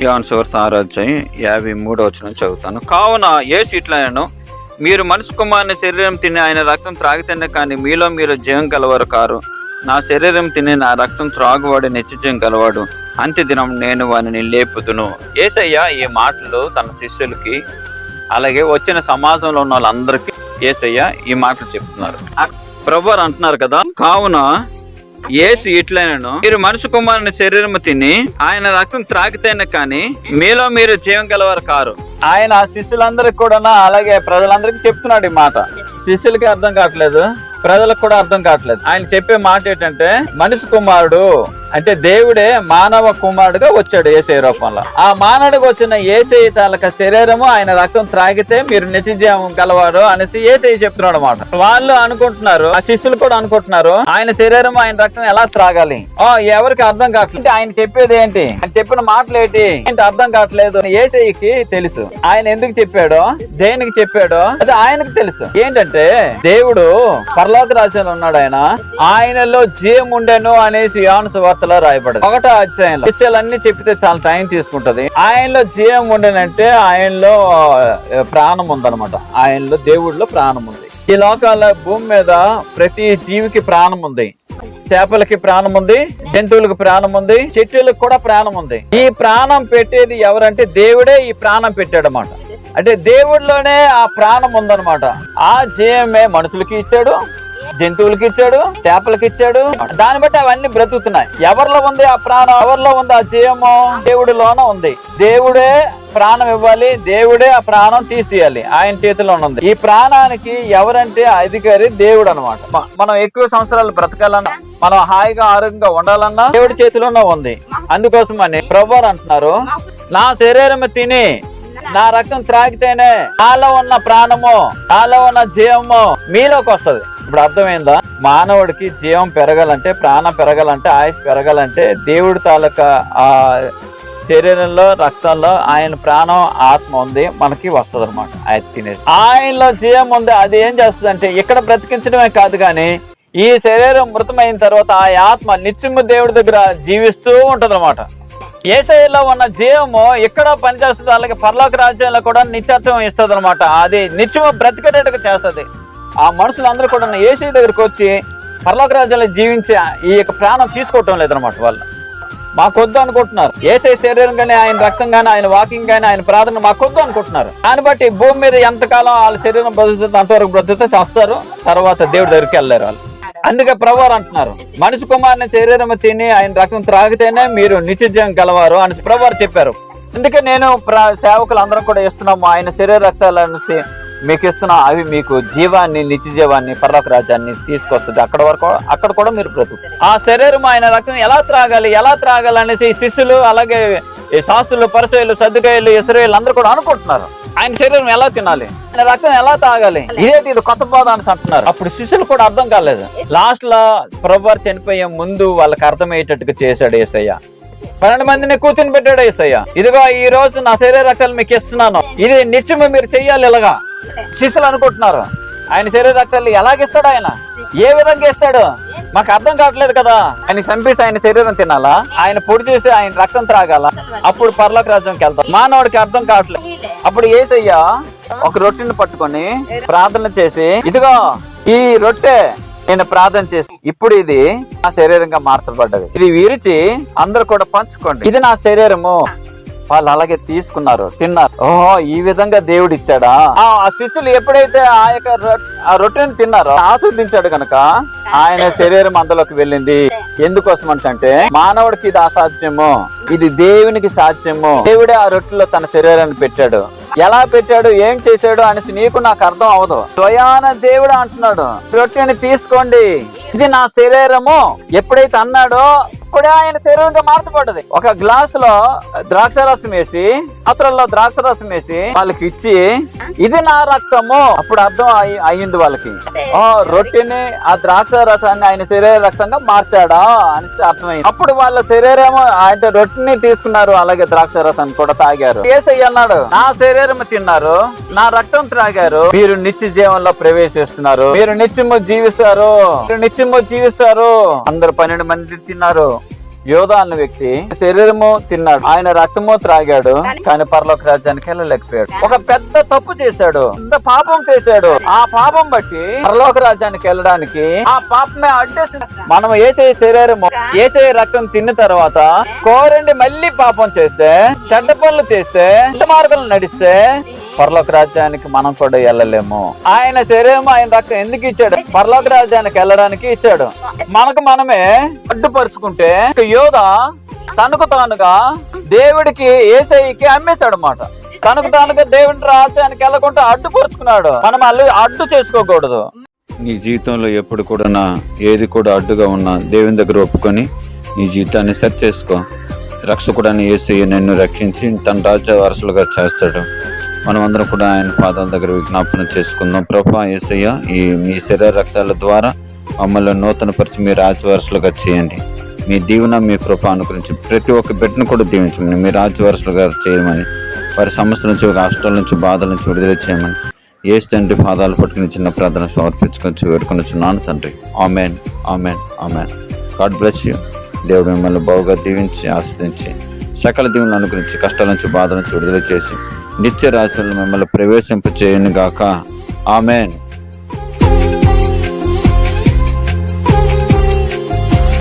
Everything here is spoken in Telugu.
యోన్ సువర్త ఆరో యాభై మూడో వచ్చిన చదువుతాను. కావున ఏ సీట్లను మీరు మనసు కుమారుని శరీరం తిని ఆయన రక్తం త్రాగితేనే కానీ మీలో మీరు జీవం కలవరు కారు. నా శరీరం తిని నా రక్తం త్రాగువాడు నిత్యజయం కలవాడు అంత్యదినం నేను వానిని లేపుతును ఏసయ్య ఈ మాటలు తన శిష్యులకి అలాగే వచ్చిన సమాజంలో ఉన్న వాళ్ళందరికీ ఏసయ్య ఈ మాటలు చెప్తున్నారు. ప్రభు అంటున్నారు కదా కావున ఏసు ఇట్లైనను మీరు మనుషు కుమారుని శరీరము తిని ఆయన రక్తం త్రాగితేనే కానీ మీలో మీరు జీవం గలవారు కారు. ఆయన శిష్యులందరికి కూడా అలాగే ప్రజలందరికీ చెప్తున్నాడు ఈ మాట. శిష్యులకి అర్థం కావట్లేదు. ప్రజలకు కూడా అర్థం కావట్లేదు. ఆయన చెప్పే మాట ఏంటంటే మనిషి కుమారుడు అంటే దేవుడే మానవ కుమారుడుగా వచ్చాడు ఏసై రూపంలో. ఆ మానవుడికి వచ్చిన ఏసై తాలక శరీరము ఆయన రక్తం త్రాగితే మీరు నిత్యజీవం గలవారు అనేసి ఏసై చెప్తున్నాడు అనమాట వాళ్ళు అనుకుంటున్నారు ఆ శిష్యులు కూడా అనుకుంటున్నారు ఆయన శరీరం ఆయన రక్తం ఎలా త్రాగాలి? ఆ ఎవరికి అర్థం కావట్లేదు. ఆయన చెప్పేది ఏంటి? ఆయన చెప్పిన మాటలు ఏంటి? ఏంటి అర్థం కావట్లేదు ఏసైకి తెలుసు. ఆయన ఎందుకు చెప్పాడో దేనికి చెప్పాడో అది ఆయనకు తెలుసు. ఏంటంటే దేవుడు పరలోక రాశాను అన్నాడు ఆయన. ఆయనలో జీవం ఉండెను అనేసి యోహాను వార్తలో రాయబడదు. ఒకటో అధ్యాయంలో విషయాలన్నీ చెప్పితే చాలా టైం తీసుకుంటది. ఆయనలో జీఎం ఉండేనంటే ఆయనలో ప్రాణం ఉందనమాట ఆయనలో దేవుడిలో ప్రాణం ఉంది. ఈ లోకాల భూమి మీద ప్రతి జీవికి ప్రాణం ఉంది. చేపలకి ప్రాణం ఉంది. జంతువులకు ప్రాణం ఉంది. చెట్టులకు కూడా ప్రాణం ఉంది. ఈ ప్రాణం పెట్టేది ఎవరంటే దేవుడే ఈ ప్రాణం పెట్టాడు అన్నమాట అంటే దేవుడిలోనే ఆ ప్రాణం ఉందన్నమాట. ఆ జీవమే మనుషులకి ఇచ్చాడు జంతువులకి ఇచ్చాడు చేపలకి ఇచ్చాడు దాన్ని బట్టి అవన్నీ బ్రతుకుతున్నాయి. ఎవరిలో ఉంది ఆ ప్రాణం? ఎవరిలో ఉంది ఆ జీవము? దేవుడిలోన ఉంది. దేవుడే ప్రాణం ఇవ్వాలి. దేవుడే ఆ ప్రాణం తీసేయాలి. ఆయన చేతిలో ఉంది. ఈ ప్రాణానికి ఎవరంటే అధికారి దేవుడు అనమాట మనం ఎక్కువ సంవత్సరాలు బ్రతకాలన్నా మనం హాయిగా ఆరోగ్యంగా ఉండాలన్నా దేవుడి చేతిలోనే ఉంది. అందుకోసమని ప్రభువారు అంటున్నారు నా శరీరం తిని నా రక్తం త్రాగితేనే నాలో ఉన్న ప్రాణము నాలో ఉన్న జీవము మీలోకి వస్తుంది. ఇప్పుడు అర్థమైందా? మానవుడికి జీవం పెరగాలంటే ప్రాణం పెరగాలంటే ఆయుష్ పెరగాలంటే దేవుడి తాలూకా ఆ శరీరంలో రక్తంలో ఆయన ప్రాణం ఆత్మ ఉంది మనకి వస్తుంది అనమాట ఆయన తినేది ఆయనలో జీవం ఉంది అది ఏం చేస్తుంది అంటే ఇక్కడ బ్రతికించడమే కాదు కానీ ఈ శరీరం మృతమైన తర్వాత ఆ ఆత్మ నిత్యము దేవుడి దగ్గర జీవిస్తూ ఉంటుంది అనమాట శైలిలో ఉన్న జీవము ఇక్కడ పనిచేస్తుంది అలాగే పర్లోక రాజ్యంలో కూడా నిత్యత్వం ఇస్తుంది అనమాట అది నిత్యము బ్రతికేటట్టుగా చేస్తుంది. ఆ మనుషులందరూ కూడా ఏసీ దగ్గరికి వచ్చి పర్లోక రాజ్యాల్లో జీవించే ఈ యొక్క ప్రాణం తీసుకోవటం లేదనమాట వాళ్ళు. మాకొద్దు అనుకుంటున్నారు. ఏసై శరీరం కానీ ఆయన రక్తం కానీ ఆయన వాకింగ్ కానీ ఆయన ప్రార్థన మాకొద్దు అనుకుంటున్నారు. దాన్ని బట్టి భూమి మీద ఎంతకాలం వాళ్ళ శరీరం బ్రతుకుతుంది అంతవరకు బ్రతుకుతే చేస్తారు. తర్వాత దేవుడి దగ్గరికి వెళ్ళారు వాళ్ళు. అందుకే ప్రభువారు అంటున్నారు మనిషి కుమారుని శరీరం తిని ఆయన రక్తం త్రాగితేనే మీరు నిత్యజయం గలవారు అని ప్రభువారు చెప్పారు. అందుకే నేను ప్ర- సేవకులు అందరం కూడా ఇస్తున్నాము ఆయన శరీర రక్తాలు అనేసి మీకు ఇస్తున్నా అవి మీకు జీవాన్ని నిత్య జీవాన్ని పర్లోక రాజ్యాన్ని తీసుకొస్తుంది. అక్కడ వరకు అక్కడ కూడా మీరు బ్రతుకు ఆ శరీరం ఆయన రక్తం ఎలా త్రాగాలి ఎలా త్రాగాలి అనేసి శిష్యులు అలాగే ఈ శాస్త్రులు పరిచయలు సర్దుకాయలు ఇస్రాయలు అందరూ కూడా అనుకుంటున్నారు. ఆయన శరీరం ఎలా తినాలి? ఆయన రక్తం ఎలా తాగాలి? ఇదేంటి ఇది కొత్త బోధ అని అంటున్నారు. అప్పుడు శిష్యులు కూడా అర్థం కాలేదు. లాస్ట్లో ప్రభు చనిపోయే ముందు వాళ్ళకి అర్థమయ్యేటట్టుగా చేశాడు ఏసయ్య. పన్నెండు మందిని కూర్చుని పెట్టాడు ఏసయ్య. ఇదిగో ఈ రోజు నా శరీర రక్తాలు మీకు ఇస్తున్నాను. ఇది నిత్యము మీరు చెయ్యాలి ఇలాగా. శిష్యులు అనుకుంటున్నారు. ఆయన శరీర రక్తాలు ఎలాగిస్తాడు ఆయన? ఏ విధంగా ఇస్తాడు? మాకు అర్థం కావట్లేదు కదా. ఆయన చంపేసి ఆయన శరీరం తినాలా? ఆయన పొడి చేసి ఆయన రక్తం త్రాగాల? అప్పుడు పర్లోక రాజ్యంకి వెళ్తాం మానవుడికి అర్థం కావట్లేదు. అప్పుడు ఏసయ్యా ఒక రొట్టెని పట్టుకొని ప్రార్థన చేసి ఇదిగో ఈ రొట్టె నేను ప్రార్థన చేసి ఇప్పుడు ఇది నా శరీరంగా మార్చబడ్డది. ఇది విరిచి అందరు కూడా పంచుకోండి. ఇది నా శరీరము. వాళ్ళు అలాగే తీసుకున్నారు తిన్నారు. ఓహో ఈ విధంగా దేవుడు ఇచ్చాడా ఆ శిష్యులు ఎప్పుడైతే ఆ యొక్క ఆ రొట్టెని తిన్నారో ఆస్వాదించాడు కనుక ఆయన శరీరం అందులోకి వెళ్ళింది. ఎందుకోసం అంటే మానవుడికి ఇది అసాధ్యము ఇది దేవునికి సాధ్యము. దేవుడే ఆ రొట్టెలో తన శరీరాన్ని పెట్టాడు. ఎలా పెట్టాడు ఏం చేశాడు అనేసి నీకు నాకు అర్థం అవదు స్వయాన దేవుడు అంటున్నాడు రొట్టెని తీసుకోండి ఇది నా శరీరము. ఎప్పుడైతే అన్నాడో అప్పుడే ఆయన శరీరంగా మార్చబడ్డది. ఒక గ్లాస్లో ద్రాక్ష రసం వేసి పాత్రల్లో ద్రాక్ష రసం వేసి వాళ్ళకి ఇచ్చి ఇది నా రక్తము. అప్పుడు అర్థం అయి- అయ్యింది వాళ్ళకి. ఆ రొట్టెని ఆ ద్రాక్ష రసాన్ని ఆయన శరీర రక్తంగా మార్చాడా అని అర్థమైంది. అప్పుడు వాళ్ళ శరీరం అంటే రొట్టెని తీసుకున్నారు అలాగే ద్రాక్ష రసాన్ని కూడా తాగారు. ఏసయ్య అన్నాడు నా శరీరం తిన్నారు నా రక్తం త్రాగారు. మీరు నిత్య జీవంలో ప్రవేశిస్తున్నారు. మీరు నిత్యము జీవిస్తారు. మీరు నిత్యము జీవిస్తారు. అందరు పన్నెండు మంది తిన్నారు. యోధ అన్న వ్యక్తి శరీరము తిన్నాడు. ఆయన రక్తము త్రాగాడు. కానీ పరలోక రాజ్యానికి వెళ్ళలేకపోయాడు. ఒక పెద్ద తప్పు చేశాడు. పెద్ద పాపం చేశాడు. ఆ పాపం బట్టి పరలోక రాజ్యానికి వెళ్ళడానికి ఆ పాపమే అడ్డేసింది మనం ఏసే శరీరము ఏసే రక్తం తిన్న తర్వాత కోరండి మళ్ళీ పాపం చేస్తే చెడ్డ పనులు చేస్తే మార్గంలో నడిస్తే పరలోక రాజ్యానికి మనం కూడా వెళ్ళలేము. ఆయన శరీరం ఆయన రక్తం ఎందుకు ఇచ్చాడు? పరలోక రాజ్యానికి వెళ్ళడానికి ఇచ్చాడు. మనకు మనమే అడ్డుపరుచుకుంటే యోధ తనకు తానుగా దేవుడికి ఏసైకి అమ్మేశాడు అన్నమాట. తనకు తానుగా దేవుడి రాజ్యానికి వెళ్ళకుండా అడ్డుపరుచుకున్నాడు. మనం అల్లు అడ్డు చేసుకోకూడదు. నీ జీవితంలో ఎప్పుడు కూడా నా ఏది కూడా అడ్డుగా ఉన్నా దేవుని దగ్గర ఒప్పుకొని నీ జీవితాన్ని సెట్ చేసుకో రక్షకుడని ఏసీ నిన్ను రక్షించి తన రాజ్య వారసులుగా చేస్తాడు. మనం అందరం కూడా ఆయన పాదాల దగ్గర విజ్ఞాపన చేసుకుందాం. ప్రభా ఏసయ్య ఈ మీ శరీర రక్తాల ద్వారా మమ్మల్ని నూతనపరిచి మీ రాజవారసులుగా చేయండి. మీ దీవెన మీ కృప అనుకరించి ప్రతి ఒక్క బిడ్డను కూడా దీవించమని మీ రాజవారసులుగా చేయమని వారి సమస్యల నుంచి కష్టాల నుంచి బాధల నుంచి విడుదల చేయమని ఏ తండ్రి పాదాలు పట్టుకుని చిన్న ప్రార్థన సమర్పించుకొని వేడుకొని నాన్న తండ్రి. Amen amen amen. God bless you. దేవుడు మిమ్మల్ని బాగుగా దీవించి ఆస్వాదించి సకల దీవులను అనుగ్రహించి కష్టాల నుంచి బాధల నుంచి విడుదల చేసి నిత్య రాశులను మిమ్మల్ని ప్రవేశింప చేయను గాక ఆమెన్.